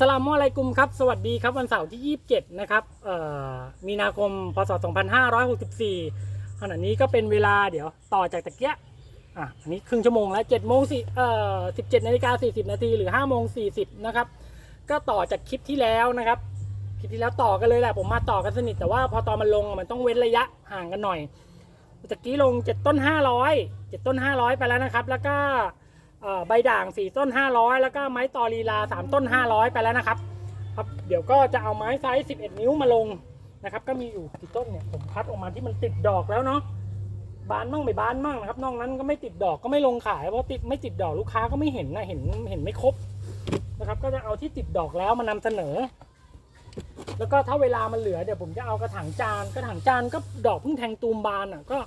สลามอะลัยกุมครับ สวัสดีครับวันเสาร์ที่ 27 นะครับมีนาคมพศ 2564ขณะนี้ก็เป็นเวลาเดี๋ยวต่อจากตะเกียอะอันนี้ครึ่งชั่วโมงแล้ว7โมงสี่เอ่อ17นาฬิกา40 นาทีหรือ5โมง40 นะครับ ก็ต่อจากคลิปที่แล้วนะครับ คลิปที่แล้วต่อกันเลยแหละผมมาต่อกันสนิท แต่ว่าพอตอนมันลงมันต้องเว้นระยะห่างกันหน่อยตะกี้ลง 7 ต้น 500 7 ต้น 500 ไปแล้วนะครับ แล้วก็ ใบด่าง 4 ต้น 500 แล้วก็ไม้ตอลีลา 3 ต้น 500 ไปแล้วนะครับครับ เดี๋ยวก็จะเอาไม้ไซส์ 11 นิ้วมาลงนะครับ ก็มีอยู่กี่ต้นเนี่ยผมคัดออกมาที่มันติดดอกแล้วเนาะบานมั่งไม่บานมั่งนะครับนอกนั้นก็ไม่ติดดอกก็ไม่ลงขายเพราะติดไม่ติดดอกลูกค้าก็ไม่เห็นนะเห็นเห็นไม่ครบนะครับ ก็จะเอาที่ติดดอกแล้วมานำเสนอ แล้วก็ถ้าเวลามันเหลือเดี๋ยวผมจะเอากระถางจานกระถางจานก็ดอกเพิ่งแทงตูมบานอะก็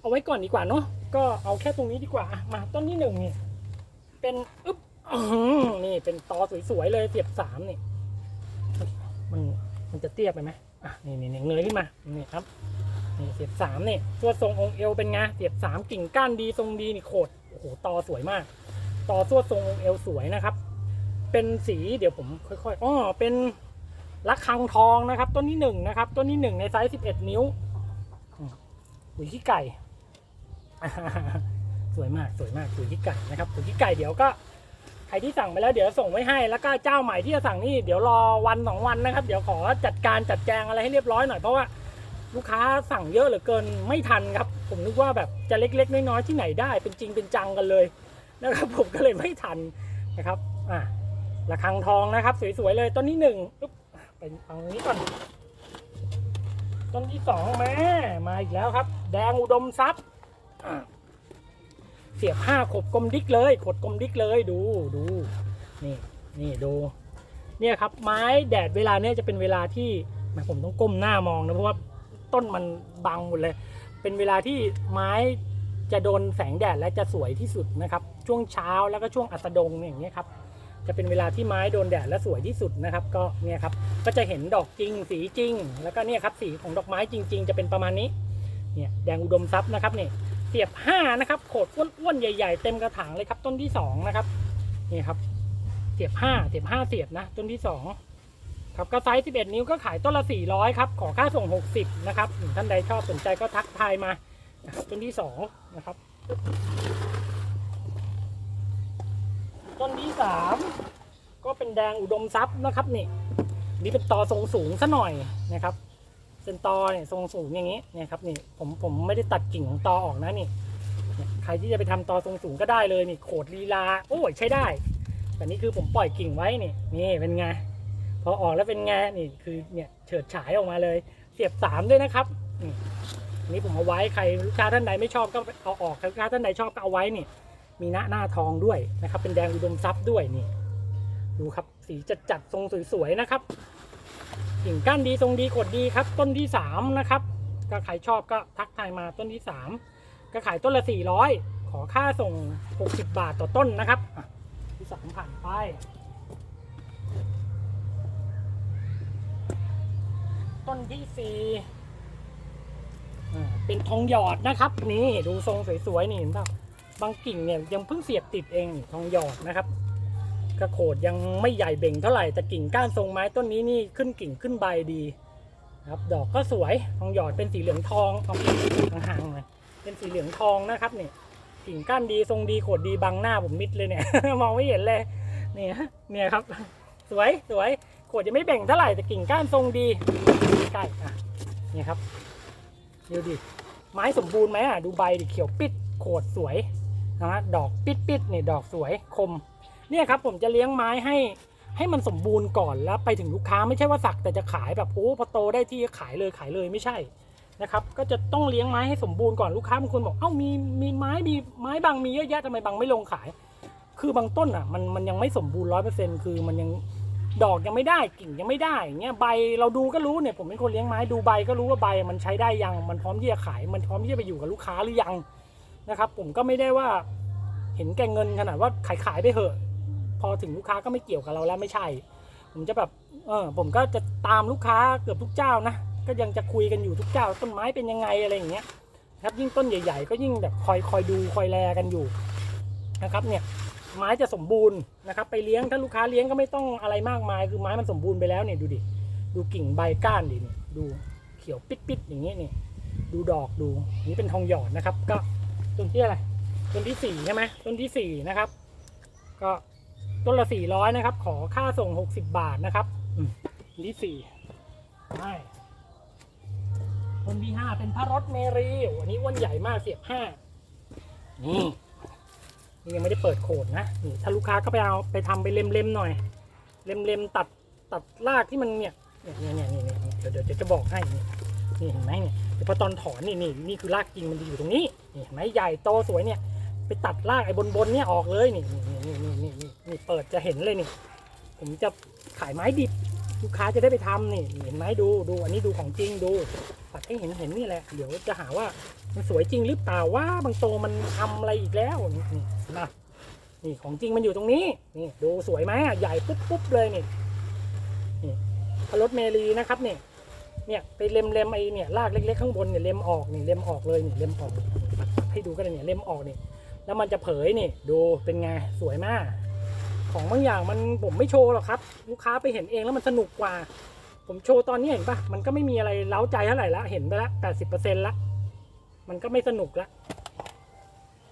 เอาไว้ก่อนดีกว่าเนาะ ก็เอาแค่ตรงนี้ดีกว่า มาต้นที่หนึ่งเนี่ยเป็นอึ๊บนี่เป็นตอสวยๆเลยเสียบสามนี่มันมันจะเตี้ยไปไหมอะนี่นี่เงยขึ้นมานี่ครับนี่เสียบสามนี่ตัวทรงองค์เอวเป็นไงเสียบสามกิ่งก้านดีทรงดีนี่โคตรโอ้โหตอสวยมาก ตอสวทรงองค์เอวสวยนะครับ เป็นสีเดี๋ยวผมค่อยๆอ๋อเป็นระฆังทองนะครับ ต้นที่หนึ่งนะครับ ต้นที่หนึ่งในไซส์สิบเอ็ดนิ้วอุ้ยขี้ไก่ สวยมากสวยมากปุ๋ยขี้ไก่นะครับปุ๋ยขี้ไก่เดี๋ยวก็ใครที่สั่งไปแล้วเดี๋ยวส่งไว้ให้แล้วก็เจ้าใหม่ที่จะสั่งนี่เดี๋ยวรอวันสองวันนะครับ เดี๋ยวขอจัดการจัดแจงอะไรให้เรียบร้อยหน่อยเพราะว่าลูกค้าสั่งเยอะเหลือเกินไม่ทันครับ ผมนึกว่าแบบจะเล็ก ๆ น้อยๆที่ไหนได้ เป็นจริงเป็นจังกันเลยนะครับผมก็เลยไม่ทันนะครับอะระฆังทองนะครับ สวยๆเลยต้นที่หนึ่งอุ๊บไปเอาตรงนี้ก่อนต้นที่สองแม่มาอีกแล้วครับ แดงอุดมทรัพย์ เสียบห้าขบกลมดิกเลย ขดกลมดิกเลยดูดูนี่นี่ดู เนี่ยครับไม้แดดเวลาเนี้ยจะเป็นเวลาที่แหมผมต้องก้มหน้ามองนะเพราะว่าต้นมันบังหมดเลย เป็นเวลาที่ไม้จะโดนแสงแดดและจะสวยที่สุดนะครับ ช่วงเช้าแล้วก็ช่วงอัสดงเนี่ยอย่างเงี้ยครับจะเป็นเวลาที่ไม้โดนแดดและสวยที่สุดนะครับ ก็เนี่ยครับก็จะเห็นดอกจริงสีจริง แล้วก็เนี่ยครับสีของดอกไม้จริง ๆ จะเป็นประมาณนี้เนี่ยแดงอุดมทรัพย์นะครับเนี่ย เสียบห้านะครับโขดอ้วนๆใหญ่ ๆ เต็มกระถางเลยครับ ต้นที่สองนะครับนี่ครับ เสียบห้าเสียบห้าเสียบนะต้นที่สองครับก็ไซส์สิบเอ็ดนิ้วก็ขายต้นละสี่ร้อยครับขอค่าส่งหกสิบนะครับท่านใดชอบสนใจก็ทักทายมาต้นที่สองนะครับต้นที่สามก็เป็นแดงอุดมทรัพย์นะครับนี่นี่เป็นตอทรงสูงซะหน่อยนะครับ เซนตอเนี่ยทรงสูงอย่างนี้เนี่ยครับนี่ผมผมไม่ได้ตัดกิ่งของตอออกนะนี่ใครที่จะไปทำตอทรงสูงก็ได้เลยนี่โขดลีลาโอ้ยใช้ได้ แต่นี่คือผมปล่อยกิ่งไว้นี่นี่เป็นไงพอออกแล้วเป็นไงนี่คือเนี่ยเฉิดฉายออกมาเลย เสียบสามด้วยนะครับนี่นี่ผมเอาไว้ใครลูกค้าท่านใดไม่ชอบก็เอาออกลูกค้าท่านใดชอบก็เอาไว้นี่ มีหน้าหน้าทองด้วยนะครับ เป็นแดงอุดมทรัพย์ด้วยนี่ ดูครับสีจัดจัดทรงสวยๆนะครับ กิ่งก้านดีทรงดีขดดีครับ ต้นที่สามนะครับ ก็ใครชอบก็ทักทายมาต้นที่สามก็ขายต้นละสี่ร้อยขอค่าส่งหกสิบบาทต่อต้นนะครับที่สามผ่านไปต้นที่สี่อ่าเป็นทองหยอดนะครับ นี่ดูทรงสวยๆนี่เห็นเปล่าบางกิ่งเนี่ยยังเพิ่งเสียบติดเองทองหยอดนะครับ กระโขดยังไม่ใหญ่เบ่งเท่าไหร่แต่กิ่งก้านทรงไม้ต้นนี้นี่ขึ้นกิ่งขึ้นใบดีครับดอกก็สวยทองหยอดเป็นสีเหลืองทองเอาห่างๆหน่อยเป็นสีเหลืองทองนะครับเนี่ยกิ่งก้านดีทรงดีโขดดีบังหน้าผมมิดเลยเนี่ย มองไม่เห็นเลยเนี่ยเนี่ยครับ สวยสวยโขดยังไม่เบ่งเท่าไหร่แต่กิ่งก้านทรงดีใกล้อะเนี่ยครับดูดิไม้สมบูรณ์ไหมอะดูใบดิเขียวปิดโขดสวยนะดอกปิดปิดๆเนี่ยดอกสวยคม เนี่ยครับผมจะเลี้ยงไม้ให้ให้มันสมบูรณ์ก่อนแล้วไปถึงลูกค้าไม่ใช่ว่าสักแต่จะขายแบบโอ้พอโตได้ที่ขายเลยขายเลยไม่ใช่นะครับก็จะต้องเลี้ยงไม้ให้สมบูรณ์ก่อนลูกค้าบางคนบอกเอ้ามีมีไม้มีไม้บางมีเยอะแยะทำไมบางไม่ลงขาย คือบางต้นอะมันมันยังไม่สมบูรณ์ร้อยเปอร์เซ็นต์คือมันยังดอกยังไม่ได้กิ่งยังไม่ได้อย่างเงี้ยใบเราดูก็รู้เนี่ยผมเป็นคนเลี้ยงไม้ดูใบก็รู้ว่าใบมันใช้ได้ยังมันพร้อมที่จะขาย มันพร้อมที่จะไปอยู่กับลูกค้าหรือยังนะครับ ผมก็ไม่ได้ว่าเห็นแก่เงินขนาดว่าขายขายไปเหอะ พอถึงลูกค้าก็ไม่เกี่ยวกับเราแล้วไม่ใช่ ผมจะแบบเออผมก็จะตามลูกค้าเกือบทุกเจ้านะก็ยังจะคุยกันอยู่ทุกเจ้าต้นไม้เป็นยังไงอะไรอย่างเงี้ยครับยิ่งต้นใหญ่ ๆ ก็ยิ่งแบบคอยคอยดูคอยแลกันอยู่นะครับเนี่ยไม้จะสมบูรณ์นะครับ ไปเลี้ยงถ้าลูกค้าเลี้ยงก็ไม่ต้องอะไรมากมาย คือไม้มันสมบูรณ์ไปแล้วเนี่ยดูดิดูกิ่งใบก้านดิเนี่ยดูเขียวปิดๆอย่างเงี้ยนี่ดูดอกดูนนี่เป็นทองหยอดนะครับ ก็ต้นที่อะไรต้นที่สี่ใช่ไหมต้นที่สี่นะครับ ก็ ต้นละสี่ร้อยนะครับ ขอค่าส่งหกสิบบาทนะครับอืมต้นที่สี่ใช่ต้นที่ห้าเป็นพระรถเมรีวันนี้อ้วนใหญ่มากเสียบห้านี่นี่ยังไม่ได้เปิดโขดนะนี่ถ้าลูกค้าก็ไปเอาไปทำไปเล็มๆหน่อย เล็มๆตัดตัดรากที่มันเนี่ยเนี่ยเนี่ยเนี่ยเนี่ยเดี๋ยวเดี๋ยวเดี๋ยวจะบอกให้นี่นี่เห็นไหมเนี่ยเดี๋ยวพอตอนถอนนี่นี่นี่คือรากจริงมันจะอยู่ตรงนี้นี่เห็นไหมใหญ่โตสวยเนี่ย ไปตัดรากไอ้บนบนๆเนี่ยออกเลยนี่นี่นี่ นี่นี่นี่เปิดจะเห็นเลยนี่ ผมจะขายไม้ดิบ ลูกค้าจะได้ไปทำนี่ เห็นไหมดูดูอันนี้ดูของจริงดูตัดให้เห็นเห็นนี่แหละ เดี๋ยวจะหาว่ามันสวยจริงหรือเปล่าว่าบางโตมันทำอะไรอีกแล้วนี่นี่นะนี่ของจริงมันอยู่ตรงนี้นี่ดูสวยไหมอะใหญ่ปุ๊บปุ๊บเลยนี่นี่พรถเมรีนะครับเนี่ยเนี่ยไปเล็มเล็มไอเนี่ยรากเล็กๆข้างบนเนี่ยเล็มออกนี่เล็มออกเลยนี่เล็มออกตัดให้ดูกันเลยเนี่ยเล็มออกนี่ แล้วมันจะเผยนี่ดูเป็นไงสวยมาก ของบางอย่างมันผมไม่โชว์หรอกครับ ลูกค้าไปเห็นเองแล้วมันสนุกกว่า ผมโชว์ตอนนี้เห็นปะมันก็ไม่มีอะไรเล้าใจเท่าไหร่ละเห็นไปละแปดสิบเปอร์เซ็นต์ละมันก็ไม่สนุกละ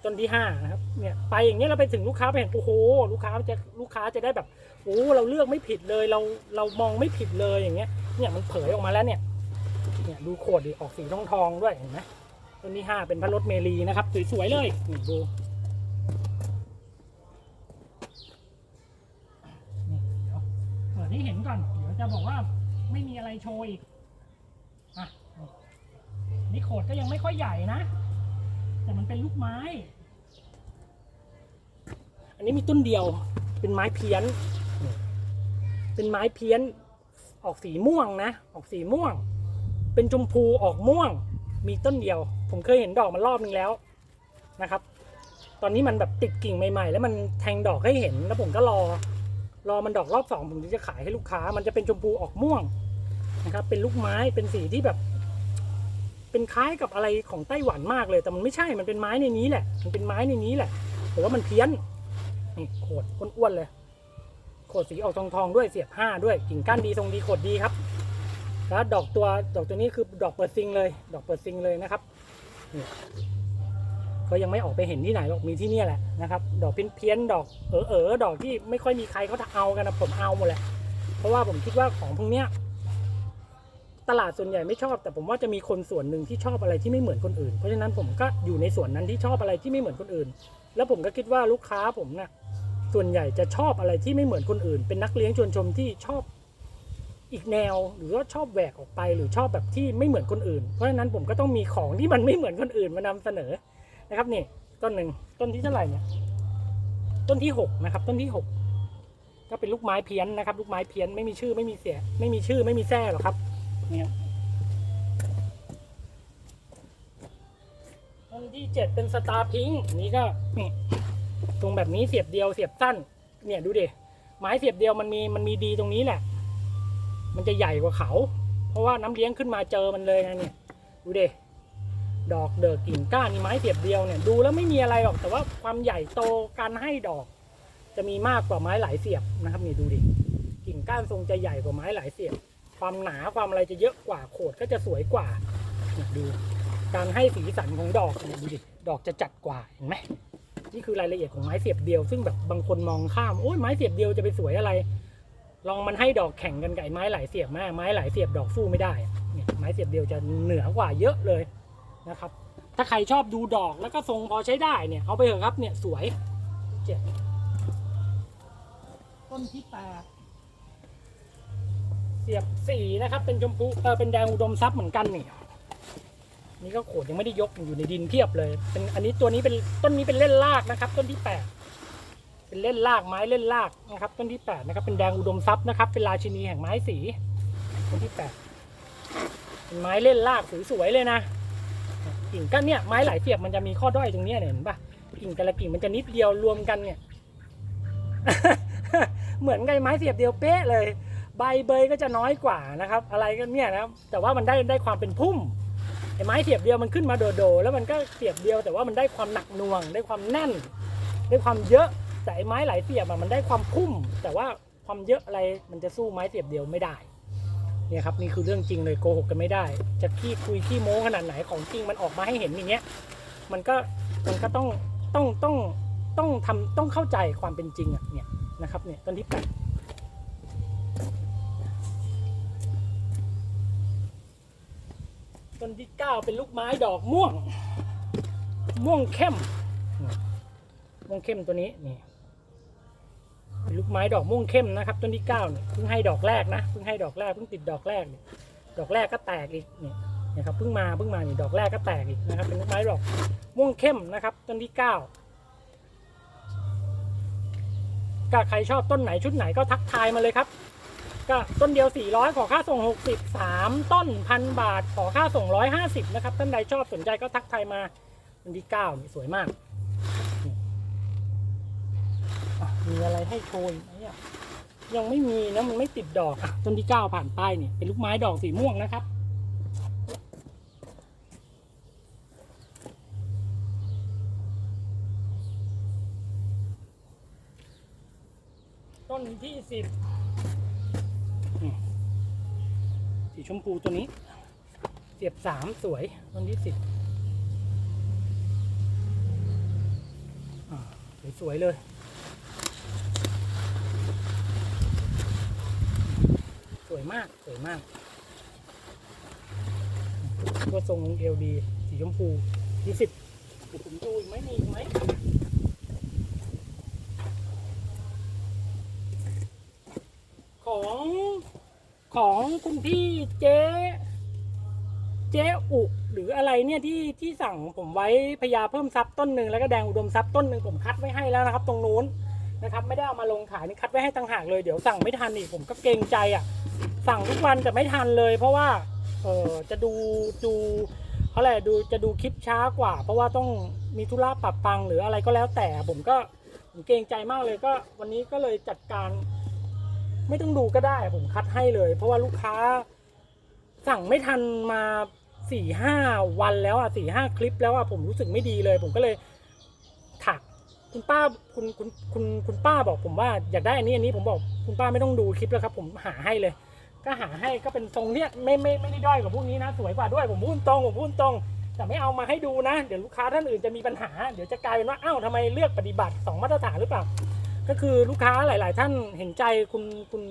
จนที่ห้านะครับเนี่ยไปอย่างเงี้ยเราไปถึงลูกค้าไปเห็นโอ้โหลูกค้าจะลูกค้าจะได้แบบโอ้เราเลือกไม่ผิดเลยเราเรามองไม่ผิดเลยอย่างเงี้ยเนี่ยมันเผยออกมาแล้วเนี่ยเนี่ยดูโคดดิออกสีทองทองด้วยเห็นไหม ต้นที่ห้าเป็นพระรถเมลีนะครับ สวยๆเลยนี่ดูนี่เดี๋ยวเปิดให้เห็นก่อน เดี๋ยวจะบอกว่าไม่มีอะไรโชว์อีกอะนี่โขดก็ยังไม่ค่อยใหญ่นะ แต่มันเป็นลูกไม้ อันนี้มีต้นเดียวเป็นไม้เพี้ยน เป็นไม้เพี้ยน ออกสีม่วงนะ ออกสีม่วง เป็นชมพูออกม่วง มีต้นเดียว ผมเคยเห็นดอกมันรอบนึงแล้วนะครับ ตอนนี้มันแบบติดกิ่งใหม่ๆ แล้วมันแทงดอกให้เห็นแล้วผมก็รอ รอมันดอกรอบสองผมถึงจะขายให้ลูกค้า มันจะเป็นชมพูออกม่วงนะครับ เป็นลูกไม้เป็นสีที่แบบ เป็นคล้ายกับอะไรของไต้หวันมากเลย แต่มันไม่ใช่มันเป็นไม้ในนี้แหละ มันเป็นไม้ในนี้แหละแต่ว่ามันเพี้ยนนี่โขดอ้วนๆเลยโขดสีออกทองๆด้วยเสียบห้าด้วยกิ่งก้านดีทรงดีโขดดีครับ แล้วดอกตัวดอกตัวนี้คือดอกเปิดซิงเลย ดอกเปิดซิงเลยนะครับก็ยังไม่ออกไปเห็นที่ไหนหรอกมีที่นี่แหละนะครับ ดอกเพี้ยนเพี้ยนๆดอกเออเออๆดอกที่ไม่ค่อยมีใครเขาเอากันนะผมเอาหมดแหละ เพราะว่าผมคิดว่าของพวกเนี้ยตลาดส่วนใหญ่ไม่ชอบ แต่ผมว่าจะมีคนส่วนหนึ่งที่ชอบอะไรที่ไม่เหมือนคนอื่น เพราะฉะนั้นผมก็อยู่ในส่วนนั้นที่ชอบอะไรที่ไม่เหมือนคนอื่น แล้วผมก็คิดว่าลูกค้าผมนะ่ะส่วนใหญ่จะชอบอะไรที่ไม่เหมือนคนอื่น เป็นนักเลี้ยงชวนชมที่ชอบ อีกแนวหรือว่าชอบแหวกออกไปหรือชอบแบบที่ไม่เหมือนคนอื่น เพราะฉะนั้นผมก็ต้องมีของที่มันไม่เหมือนคนอื่นมานำเสนอนะครับนี่ต้นหนึ่งต้นที่เท่าไหร่เนี่ยต้นที่หกนะครับต้นที่หกก็เป็นลูกไม้เพี้ยนนะครับ ลูกไม้เพี้ยนไม่มีชื่อไม่มีเสีย ไม่มีชื่อไม่มีแท้หรอกครับเนี่ยต้นที่เจ็ดเป็นสตาร์พิงค์นนี้ก็นี่ตรงแบบนี้เสียบเดียวเสียบสั้นเนี่ยดูดิไม้เสียบเดียวมันมีมันมีดีตรงนี้แหละ มันจะใหญ่กว่าเขา เพราะว่าน้ำเลี้ยงขึ้นมาเจอมันเลยนะเนี่ยดูเดดอกเดอกกิ่งก้านนี่ไม้เสียบเดียวเนี่ยดูแล้วไม่มีอะไรหรอกแต่ว่าความใหญ่โตการให้ดอก จะมีมากกว่าไม้หลายเสียบนะครับนี่ดูดิกิ่งก้านทรงจะใหญ่กว่าไม้หลายเสียบ ความหนาความอะไรจะเยอะกว่าโขดก็จะสวยกว่าเนี่ยดูการให้สีสันของดอกเนี่ยดูดิดอกจะจัดกว่าเห็นไหมนี่คือรายละเอียดของไม้เสียบเดียว ซึ่งแบบบางคนมองข้ามโอ้ยไม้เสียบเดียวจะไปสวยอะไร ลองมันให้ดอกแข่งกันกับไอ้ไม้หลายเสียบมากไม้หลายเสียบดอกสู้ไม่ได้อะเนี่ยไม้เสียบเดียวจะเหนือกว่าเยอะเลยนะครับ ถ้าใครชอบดูดอกแล้วก็ทรงพอใช้ได้เนี่ยเอาไปเถอะครับเนี่ยสวยเจ็ดต้นที่แปดเสียบสี่นะครับเป็นชมพูเออเป็นแดงอุดมทรัพย์เหมือนกันนี่นี่ก็โขดยังไม่ได้ยกอยู่ในดินเพียบเลย เป็นอันนี้ตัวนี้เป็นต้นนี้เป็นเล่นรากนะครับ ต้นที่แปด เป็นเล่นรากไม้เล่นรากนะครับต้นที่แปดนะครับเป็นแดงอุดมทรัพย์นะครับ เป็นราชินีแห่งไม้สีต้นที่แปดเป็นไม้เล่นรากสวยๆเลยนะกิ่งก้านเนี่ยไม้หลายเสียบมันจะมีข้อด้อยตรงนี้เนี่ยเห็นปะกิ่งแต่ละกิ่งมันจะนิดเดียวรวมกันเนี่ยเหมือนไงไม้เสียบเดียวเป๊ะเลย ใบเบยก็จะน้อยกว่านะครับ อะไรก็เนี่ยนะแต่ว่ามันได้ได้ความเป็นพุ่มไอ้ไม้เสียบเดียวมันขึ้นมาโดดๆแล้วมันก็เสียบเดียวแต่ว่ามันได้ความหนักหน่วง ได้ความแน่น ได้ความเยอะ แต่ไอ้ไม้หลายเสียบอะมันได้ความพุ่ม แต่ว่าความเยอะอะไรมันจะสู้ไม้เสียบเดียวไม่ได้เนี่ยครับนี่คือเรื่องจริงเลยโกหกกันไม่ได้ จะขี้คุยขี้โม้ขนาดไหนของจริงมันออกมาให้เห็นอย่างเงี้ยมันก็มันก็ต้องต้องต้องต้องทำต้องเข้าใจความเป็นจริงอะเนี่ยนะครับเนี่ยต้นที่แปดต้นที่เก้าเป็นลูกไม้ดอกม่วง ม่วงเข้มม่วงเข้มตัวนี้นี่ ลูกไม้ดอกม่วงเข้มนะครับ ต้นที่เก้าเนี่ยเพิ่งให้ดอกแรกนะเพิ่งให้ดอกแรกเพิ่งติดดอกแรกเนี่ยดอกแรกก็แตกอีกเนี่ยนะครับเพิ่งมาเพิ่งมานี่ดอกแรกก็แตกอีกนะครับ เป็นลูกไม้ดอกม่วงเข้มนะครับ ต้นที่เก้าก็ใครชอบต้นไหนชุดไหนก็ทักทายมาเลยครับ ก็ต้นเดียว 400 ขอค่าส่ง 60 3 ต้นพันบาท ขอค่าส่ง 150 นะครับ ท่านใดชอบสนใจก็ทักทายมาต้นที่9นี่สวยมากนี่อะ มีอะไรให้โชว์ไหมอะยังไม่มีนะมันไม่ติดดอกต้นที่9ผ่านป้ายเนี่ยเป็นลูกไม้ดอกสีม่วงนะครับต้นที่สิบสีชมพูตัวนี้ เสียบสามสวยต้นที่สิบสวยๆเลย วยมากสวยมากตัวทรงเอลดีสีชมพูที่สิบผมดูอีกไหมมีอีกไหมของของคุณพี่เจ๊เจ๊อุหรืออะไรเนี่ยที่ที่สั่งผมไว้พญาเพิ่มทรัพย์ต้นหนึ่งแล้วก็แดงอุดมทรัพย์ต้นหนึ่งผมคัดไว้ให้แล้วนะครับ ตรงนู้น นะครับไม่ได้เอามาลงขายนี่คัดไว้ให้ต่างหากเลยเดี๋ยวสั่งไม่ทันอีกผมก็เกรงใจอะสั่งทุกวันแต่ไม่ทันเลย เพราะว่าเออจะดูดูเขาแหละไรดูจะดูคลิปช้ากว่า เพราะว่าต้องมีธุระปรับปังหรืออะไรก็แล้วแต่ผมก็ผมเกรงใจมากเลยก็วันนี้ก็เลยจัดการ ไม่ต้องดูก็ได้ ผมคัดให้เลย เพราะว่าลูกค้า สั่งไม่ทันมาสี่ห้าวันแล้วอะสี่ห้าคลิปแล้วอะผมรู้สึกไม่ดีเลย ผมก็เลย คุณป้าคุณคุณคุณคุณป้าบอกผมว่าอยากได้อันนี้อันนี้ผมบอกคุณป้าไม่ต้องดูคลิปแล้วครับ ผมหาให้เลย ก็หาให้ก็เป็นทรงเนี้ยไม่ไม่ไม่ได้ด้อยกว่าพวกนี้นะ สวยกว่าด้วยผมพูดตรงผมพูดตรง แต่ไม่เอามาให้ดูนะ เดี๋ยวลูกค้าท่านอื่นจะมีปัญหา เดี๋ยวจะกลายเป็นว่าอ้าวทำไมเลือกปฏิบัติสองมาตรฐานหรือเปล่า ก็คือลูกค้าหลาย ๆ ท่านเห็นใจคุณคุณ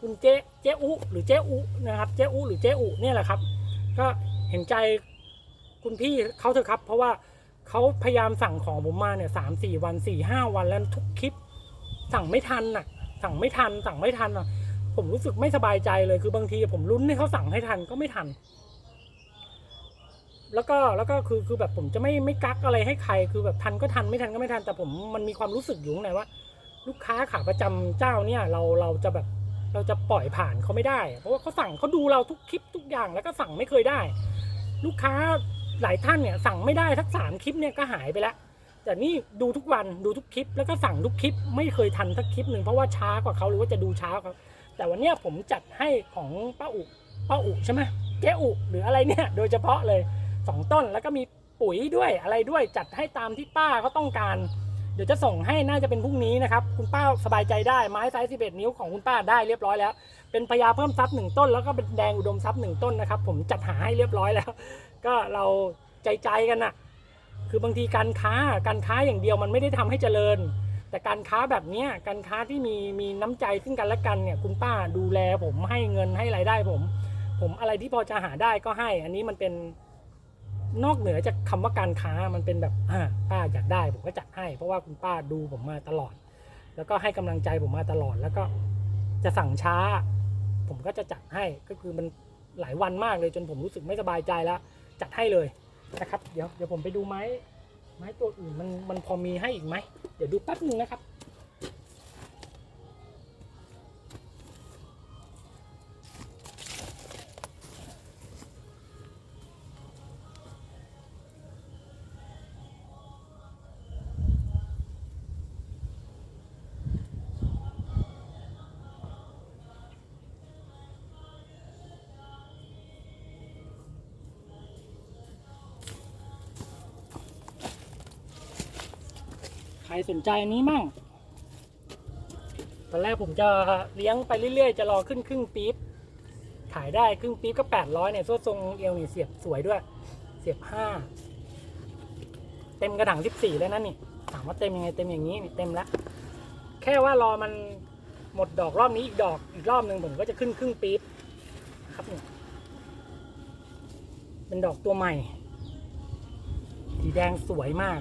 คุณเจ๊เจ๊อุหรือเจ๊อุนะครับเจ๊อุหรือเจ๊อุเนี่ยแหละครับ ก็เห็นใจคุณพี่เขาเถอะครับ เพราะว่า เขาพยายามสั่งของผมมาเนี่ยสามสี่วันสี่ห้าวันแล้วทุกคลิป สั่งไม่ทันน่ะ สั่งไม่ทัน สั่งไม่ทันอะ ผมรู้สึกไม่สบายใจเลยคือบางทีผมลุ้นให้เขาสั่งให้ทันก็ไม่ทัน แล้วก็แล้วก็คือคือแบบผมจะไม่ไม่กักอะไรให้ใคร คือแบบทันก็ทันไม่ทันก็ไม่ทันแต่ผมมันมีความรู้สึกอยู่ข้างในว่า ลูกค้าขาประจำเจ้าเนี่ยเราเราจะแบบเราจะปล่อยผ่านเขาไม่ได้ เพราะว่าเขาสั่งเขาดูเราทุกคลิปทุกอย่างแล้วก็สั่งไม่เคยได้ ลูกค้า หลายท่านเนี่ยสั่งไม่ได้ทักสามคลิปเนี่ยก็หายไปแล้ว แต่นี่ดูทุกวันดูทุกคลิป แล้วก็สั่งทุกคลิปไม่เคยทันสักคลิปหนึ่งเพราะว่าช้ากว่าเขาหรือว่าจะดูช้ากว่าแต่วันนี้ผมจัดให้ของป้าอุป้าอุใช่ไหมเจ๊อุหรืออะไรเนี่ยโดยเฉพาะเลยสองต้นแล้วก็มีปุ๋ยด้วยอะไรด้วยจัดให้ตามที่ป้าเขาต้องการ เดี๋ยวจะส่งให้น่าจะเป็นพรุ่งนี้นะครับ คุณป้าสบายใจได้ไม้ไซส์11 นิ้วของคุณป้าได้เรียบร้อยแล้ว เป็นพญาเพิ่มทรัพย์หนึ่งต้น แล้วก็เป็นแดงอุดมทรัพย์หนึ่งต้นนะครับ ผมจัดหาให้เรียบร้อยแล้ว ก็เราใจใจกันนะคือบางทีการค้าการค้าอย่างเดียวมันไม่ได้ทำให้เจริญ แต่การค้าแบบนี้การค้าที่มีมีน้ำใจซึ่งกันและกันเนี่ยคุณป้าดูแลผมให้เงินให้รายได้ผม ผมอะไรที่พอจะหาได้ก็ให้ อันนี้มันเป็นนอกเหนือจากคำว่าการค้ามันเป็นแบบอ่าป้าอยากได้ผมก็จัดให้ เพราะว่าคุณป้าดูผมมาตลอด แล้วก็ให้กำลังใจผมมาตลอดแล้วก็จะสั่งช้า ผมก็จะจัดให้ก็คือมันหลายวันมากเลยจนผมรู้สึกไม่สบายใจแล้ว จัดให้เลยนะครับ เดี๋ยวเดี๋ยวผมไปดูไม้ไม้ตัวอื่นมันมันพอมีให้อีกไหมเดี๋ยวดูแป๊บนึงนะครับ รสนใจอันนี้มั่งตอนแรกผมจะเลี้ยงไปเรื่อยๆ จะรอขึ้นครึ่งปี๊บขายได้ครึ่งปี๊บก็แปดร้อยเนี่ยส่วนทรงเอวเนี่ยเสียบสวยด้วย เสียบห้าเต็มกระถางสิบสี่แล้วนะนี่ถามว่าเต็มยังไงเต็มอย่างนี้นี่เต็มแล้ว แค่ว่ารอมันหมดดอกรอบนี้อีกดอกอีกรอบหนึ่งผมก็จะขึ้นครึ่งปี๊บครับเนี่ยเป็นดอกตัวใหม่สีแดงสวยมาก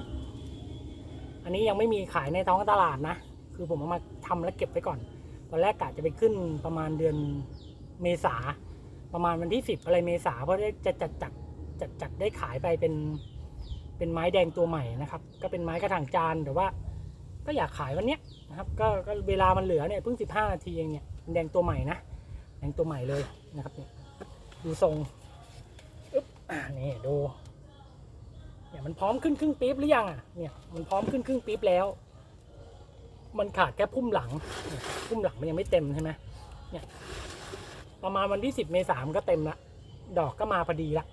อันนี้ยังไม่มีขายในท้องตลาดนะ คือผมเอามาทำแล้วเก็บไว้ก่อน ตอนแรกกะจะไปขึ้นประมาณเดือนเมษา ประมาณวันที่สิบอะไรเมษาเพราะได้จะจัดจัดจัดจัดได้ขายไปเป็นเป็นไม้แดงตัวใหม่นะครับ ก็เป็นไม้กระถางจานแต่ว่า ก็อยากขายวันเนี้ยนะครับก็ก็เวลามันเหลือเนี่ยเพิ่งสิบห้านาทีเองเนี่ยแดงตัวใหม่นะแดงตัวใหม่เลยนะครับเนี่ยดูทรงอึ๊บอ่านี่ดู เนี่ยมันพร้อมขึ้นครึ่งปี๊บหรือยังอะเนี่ยมันพร้อมขึ้นครึ่งปี๊บแล้ว มันขาดแค่พุ่มหลังพุ่มหลังมันยังไม่เต็มใช่ไหมเนี่ยประมาณวันที่สิบเมษายนก็เต็มละดอกก็มาพอดีละ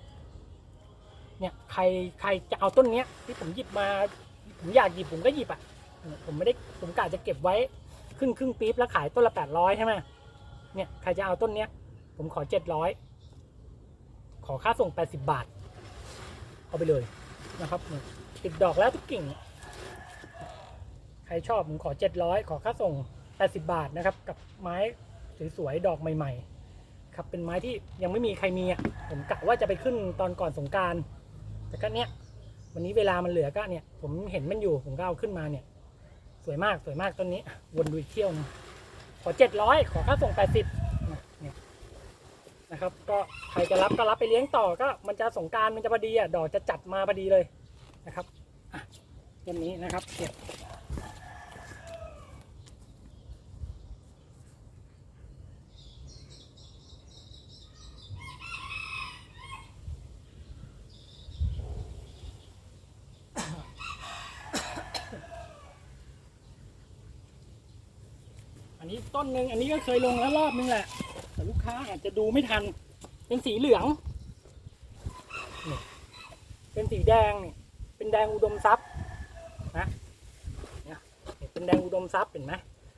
เนี่ยใครใครจะเอาต้นเนี้ย ที่ผมหยิบมา ผมอยากหยิบผมก็หยิบอะผมไม่ได้ผมกะจะเก็บไว้ครึ่งครึ่งปี๊บแล้วขายต้นละแปดร้อยใช่ไหมเนี่ยใครจะเอาต้นเนี้ย ผมขอเจ็ดร้อยขอค่าส่งแปดสิบบาท เอาไปเลย นะครับติดดอกแล้วทุกกิ่ง ใครชอบผมขอเจ็ดร้อยขอค่าส่งแปดสิบาทนะครับ กับไม้สวยๆดอกใหม่ ๆ ครับเป็นไม้ที่ยังไม่มีใครมีอะผมกะว่าจะไปขึ้นตอนก่อนสงการแต่ก็เนี้ยวันนี้เวลามันเหลือก็เนี่ย ผมเห็นมันอยู่ผมก็เอาขึ้นมาเนี่ย สวยมากสวยมากต้นนี้ วนดูอีกเที่ยวหนึงขอเจ็ดร้อยขอค่าส่งแปดสิบ นะครับ ก็ใครจะรับก็รับไปเลี้ยงต่อก็มันจะสงการมันจะพอดีอะดอกจะจัดมาพอดีเลยนะครับอะต้นนี้นะครับเก็บอันนี้ต้นหนึ่งอันนี้ก็เคยลงแล้วรอบนึงแหละ ค้าอาจจะดูไม่ทัน เป็นสีเหลือง เป็นสีแดงนี่เป็นแดงอุดมทรัพย์นะเนี่ยเป็นแดงอุดมทรัพย์เห็นไหม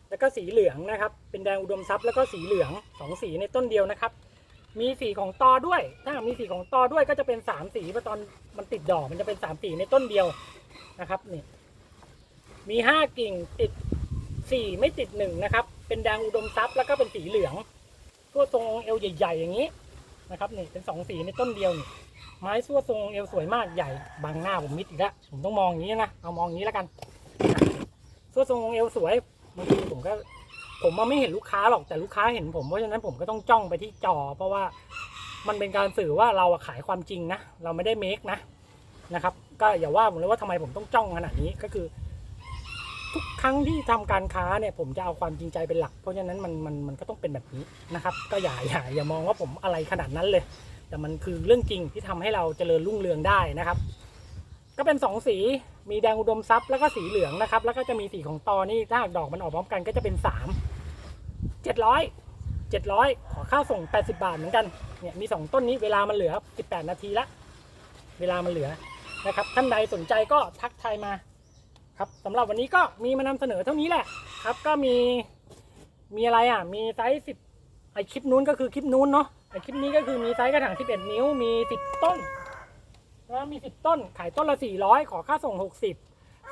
แล้วก็สีเหลืองนะครับ เป็นแดงอุดมทรัพย์แล้วก็สีเหลืองสองสีในต้นเดียวนะครับ มีสีของตอด้วย ถ้ามีสีของตอด้วยก็จะเป็นสามสีเพราะตอนมันติดดอกมันจะเป็นสามสีในต้นเดียวนะครับนี่มีห้ากิ่งติดสี่ไม่ติดหนึ่งนะครับ เป็นแดงอุดมทรัพย์แล้วก็เป็นสีเหลือง ตัวทรงเอวใหญ่ๆอย่างนี้นะครับนี่เป็นสองสีในต้นเดียวนี่ไม้สั่วทรงเอวสวยมากใหญ่บังหน้าผมมิดอีกแล้วผมต้องมองอย่างนี้นะเอามองอย่างนี้แล้วกันสั่วทรงเอวสวยบางทีผมก็ ผมมาไม่เห็นลูกค้าหรอกแต่ลูกค้าเห็นผมเพราะฉะนั้นผมก็ต้องจ้องไปที่จอ เพราะว่ามันเป็นการสื่อว่าเราขายความจริงนะเราไม่ได้เมคนะนะครับ ก็อย่าว่าผมเลยว่าทำไมผมต้องจ้องขนาดนี้ก็คือ ทุกครั้งที่ทำการค้าเนี่ยผมจะเอาความจริงใจเป็นหลัก เพราะฉะนั้นมันมันมันก็ต้องเป็นแบบนี้นะครับ ก็อย่าอย่าอย่ามองว่าผมอะไรขนาดนั้นเลย แต่มันคือเรื่องจริงที่ทำให้เราเจริญรุ่งเรืองได้นะครับ ก็เป็นสองสีมีแดงอุดมทรัพย์แล้วก็สีเหลืองนะครับ แล้วก็จะมีสีของตอนี่ถ้าหากดอกมันออกพร้อมกันก็จะเป็นสามเจ็ดร้อยเจ็ดร้อยขอค่าส่งแปดสิบาทเหมือนกัน เนี่ย มีสองต้นนี้เวลามันเหลือสิบแปดนาทีละ เวลามันเหลือนะครับ ท่านใดสนใจก็ทักทายมา ครับสำหรับวันนี้ก็มีมานำเสนอเท่านี้แหละครับ ก็มีมีอะไรอะ มีไซส์สิบไอคลิปนู้นก็คือคลิปนู้นเนาะไอคลิปนี้ก็คือมีไซส์กระถางสิบเอ็ดนิ้วมีสิบต้นแล้วมีสิบต้นขายต้นละสี่ร้อยขอค่าส่งหกสิบ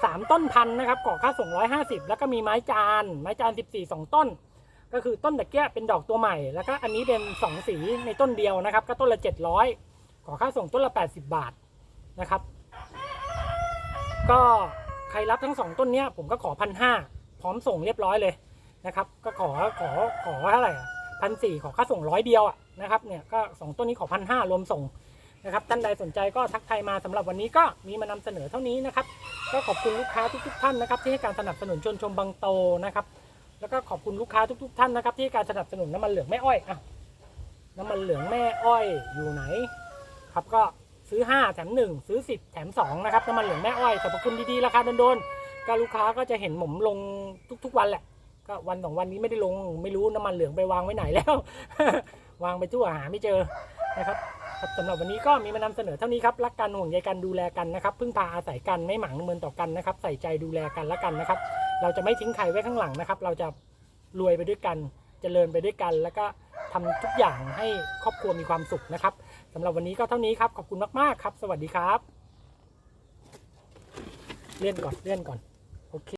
สามต้นพันนะครับขอค่าส่งร้อยห้าสิบแล้วก็มีไม้จาน ไม้จานสิบสี่สองต้น ก็คือต้นตะเกียเป็นดอกตัวใหม่ แล้วก็อันนี้เป็นสองสีในต้นเดียวนะครับ ก็ต้นละเจ็ดร้อยขอค่าส่งต้นละแปดสิบบาทนะครับ ก็ ใครรับทั้งสองต้นเนี้ยผมก็ขอพันห้าพร้อมส่งเรียบร้อยเลยนะครับ ก็ขอขอขอเท่าไหร่พันสี่ขอค่าส่งร้อยเดียวอะนะครับเนี่ยก็สองต้นนี้ขอพันห้ารวมส่งนะครับท่านใดสนใจก็ทักทายมาสำหรับวันนี้ก็มีมานำเสนอเท่านี้นะครับ ก็ขอบคุณลูกค้าทุกๆท่านนะครับ ที่ให้การสนับสนุนชนชมบางโตนะครับ แล้วก็ขอบคุณลูกค้าทุก ๆ ท่านนะครับ ที่ให้การสนับสนุนน้ำมันเหลืองแม่อ้อยอะน้ำมันเหลืองแม่อ้อยอยู่ไหน ครับก็ ซื้อ 5 แถม 1 ซื้อ 10 แถม 2 นะครับน้ำมันเหลืองแม่อ้อยสรรพคุณดีๆ ราคาโดนๆก็ลูกค้าก็จะเห็นผมลงทุกๆวันแหละ ก็วันสองวันนี้ไม่ได้ลงไม่รู้น้ำมันเหลืองไปวางไว้ไหนแล้ว วางไปทั่วหาไม่เจอนะครับครับสำหรับวันนี้ก็มีมานำเสนอเท่านี้ครับ รักกันห่วงใยกันดูแลกันนะครับ พึ่งพาอาศัยกันไม่หมางเมินต่อกันนะครับ ใส่ใจดูแลกันและกันนะครับ เราจะไม่ทิ้งใครไว้ข้างหลังนะครับ เราจะรวยไปด้วยกันเจริญไปด้วยกัน แล้วก็ทำทุกอย่างให้ครอบครัวมีความสุขนะครับ สำหรับวันนี้ก็เท่านี้ครับ ขอบคุณมาก ๆ ครับ สวัสดีครับ เลื่อนก่อน เลื่อนก่อน โอเค